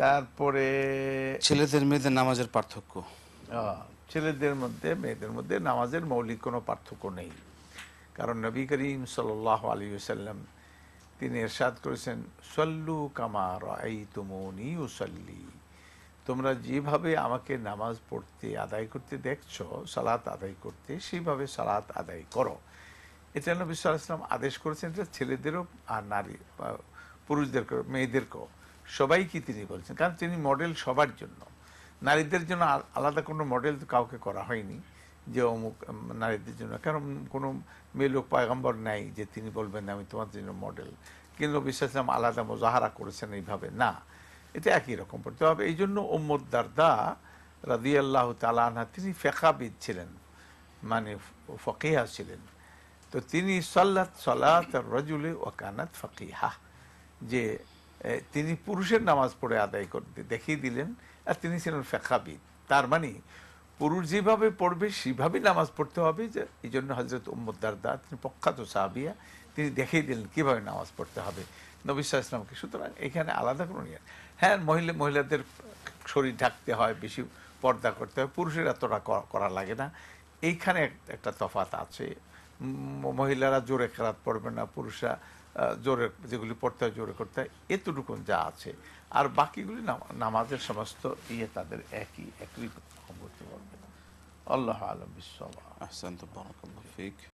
তারপরে ছেলেদের মেয়েদের নামাজের পার্থক্য। ছেলেদের মধ্যে মেয়েদের মধ্যে নামাজের মৌলিক কোনো পার্থক্য নেই। কারণ নবী করিম সাল্লাহ আলী সাল্লাম তিনি এরশাদ করেছেন সল্লু কামার এই তুমনি উসল্লি তোমরা যেভাবে আমাকে নামাজ পড়তে আদায় করতে দেখছ সালাত আদায় করতে সেইভাবে সালাত আদায় করো। এটা নবী সাল্লাম আদেশ করেছেন এটা ছেলেদেরও আর নারী বা পুরুষদেরকেও মেয়েদেরকেও। সবাইকে তিনি বলছেন, কারণ তিনি মডেল সবার জন্য। নারীদের জন্য আলাদা কোনো মডেল তো কাউকে করা হয়নি যে অমুক নারীদের জন্য। কারণ কোনো মেয়ে লোক পয়গম্বর নাই যে তিনি বলবেন, আমি তোমার জন্য মডেল কিন্তু বিশ্বাসলাম আলাদা মোজাহারা করেছেন এইভাবে। না, এটা একই রকম পড়তে হবে এই জন্য ওম্মদ দারদা রাদি আল্লাহ তালানহা তিনি ফেকাবিদ ছিলেন মানে ফকিহা ছিলেন। তো তিনি সাল্লাত সালাত রজুলে ওয়াকানাত ফকিহা, যে তিনি পুরুষের নামাজ পড়ে আদায় করতে দেখিয়ে দিলেন, আর তিনি ছিলেন ফেকাবিদ তার মানে পুরুষ যেভাবে পড়বে, সেভাবেই নামাজ পড়তে হবে, যে এই জন্য হজরত উম্মদ দারদা, তিনি প্রখ্যাত সাহাবিয়া, তিনি দেখিয়ে দিলেন কীভাবে নামাজ পড়তে হবে। নবী সাল্লাল্লাহু ইসলামকে সুতরাং এখানে আলাদা কোনো নিয়ে হ্যাঁ মহিলা, মহিলাদের শরীর ঢাকতে হয়, বেশি পর্দা করতে হয়, পুরুষের এতটা করা লাগে না। এইখানে একটা তফাত আছে। মহিলারা জোরে খেলাত পড়বে না, পুরুষরা জোরে যেগুলি পড়তে হয় জোরে করতে হয়, এতটুকুন যা আছে। আর বাকিগুলি নামা- নামাজের সমস্ত ইয়ে তাদের একই একই করতে পারবে আল্লাহ আলম বিশ্ব